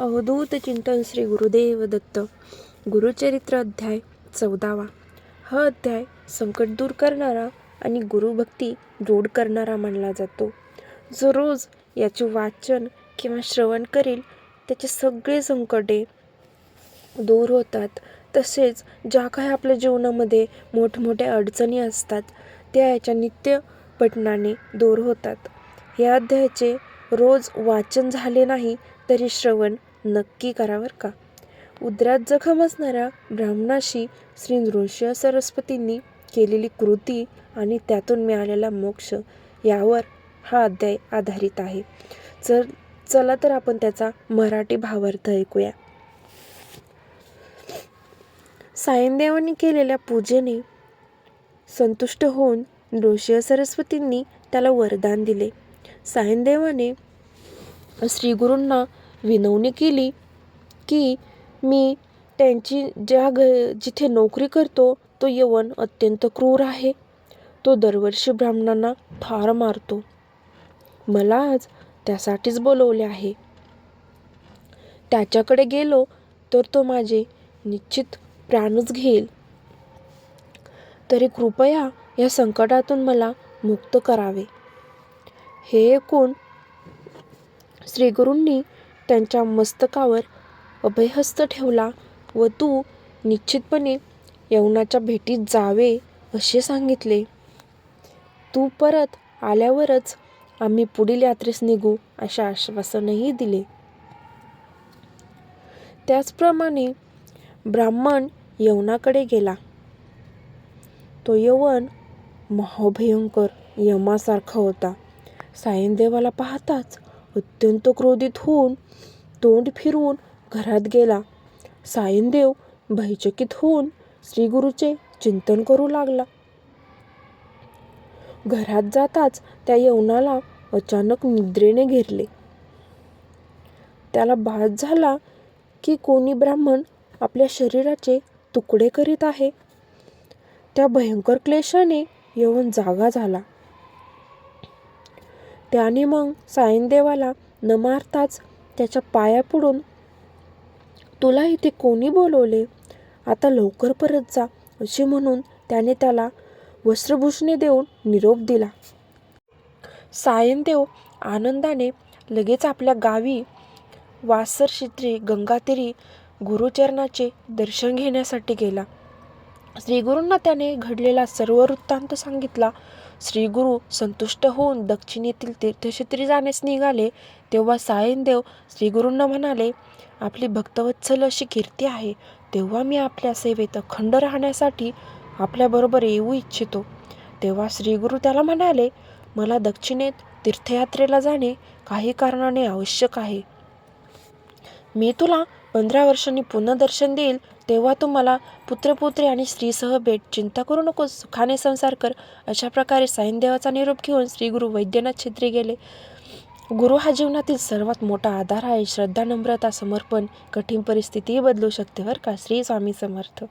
अवधूत चिंतन श्री गुरुदेव दत्त गुरुचरित्र अध्याय चौदावा. हा अध्याय संकट दूर करणारा आणि गुरुभक्ती दृढ करणारा मानला जातो. जो रोज याचे वाचन किंवा श्रवण करेल त्याचे सगळे संकटे दूर होतात. तसेच ज्या काही आपल्या जीवनामध्ये मोठमोठ्या अडचणी असतात त्या याच्या नित्य पठणाने दूर होतात. या अध्यायाचे रोज वाचन झाले नाही तरी श्रवण नक्की करा बरं का. उदरात जखम असणाऱ्या ब्राह्मणाशी श्री नृसिंह सरस्वतींनी केलेली कृती आणि त्यातून मिळालेला मोक्ष यावर हा अध्याय आधारित आहे. चल चला तर आपण त्याचा मराठी भावार्थ ऐकूया. सायनदेवांनी केलेल्या पूजेने संतुष्ट होऊन नृसिंह सरस्वतींनी त्याला वरदान दिले. सायनदेवाने श्रीगुरूंना विनवणी केली की मी त्यांची ज्या घ जिथे नोकरी करतो तो यवन अत्यंत क्रूर आहे. तो दरवर्षी ब्राह्मणांना ठार मारतो. मला आज त्यासाठीच बोलवले आहे. त्याच्याकडे गेलो तर तो माझे निश्चित प्राणच घेईल. तरी कृपया या संकटातून मला मुक्त करावे. हे ऐकून श्रीगुरूंनी त्यांच्या मस्तकावर अभयहस्त ठेवला व तू निश्चितपणे यवनाच्या भेटीत जावे असे सांगितले. तू परत आल्यावरच आम्ही पुढील यात्रेस निघू असे आश्वासनही दिले. त्याचप्रमाणे ब्राह्मण यवनाकडे गेला. तो यवन महाभयंकर यमासारखा होता. सायनदेवाला पाहताच अत्यंत क्रोधित होऊन तोंड फिरवून घरात गेला. सायनदेव भयचकित होऊन श्रीगुरूचे चिंतन करू लागला. घरात जाताच त्या यवनाला अचानक निद्रेने घेरले. त्याला भास झाला की कोणी ब्राह्मण आपल्या शरीराचे तुकडे करीत आहे. त्या भयंकर क्लेशाने यवन जागा झाला. त्याने मग सायनदेवाला न मारताच त्याच्या पाया पडून तुला इथे कोणी बोलवले? आता लवकर परत जा असे म्हणून त्याने त्याला वस्त्रभूषणे देऊन निरोप दिला. सायनदेव आनंदाने लगेच आपल्या गावी वासरशित्री गंगातीरी गुरुचरणाचे दर्शन घेण्यासाठी गेला. श्रीगुरूंना त्याने घडलेला सर्व वृत्तांत सांगितला. श्रीगुरु संतुष्ट होऊन दक्षिणेतील तीर्थक्षेत्री जाण्यास निघाले. तेव्हा सायनदेव श्रीगुरूंना म्हणाले आपली भक्तवत्सल अशी कीर्ती आहे. तेव्हा मी आपल्या सेवेत अखंड राहण्यासाठी आपल्याबरोबर येऊ इच्छितो. तेव्हा श्रीगुरू त्याला म्हणाले मला दक्षिणेत तीर्थयात्रेला जाणे काही कारणाने आवश्यक आहे. मी तुला पंधरा वर्षांनी पुन्हा दर्शन देईल. तेव्हा तू मला पुत्रपुत्री आणि स्त्रीसह भेट चिंता करू नकोस सुखाने संसार कर अशा प्रकारे साईनदेवाचा निरोप घेऊन श्री गुरु वैद्यनाथ छेत्री गेले. गुरु हा जीवनातील सर्वात मोठा आधार आहे. श्रद्धा नम्रता समर्पण कठीण परिस्थितीही बदलू शकते बरं का? श्री स्वामी समर्थ.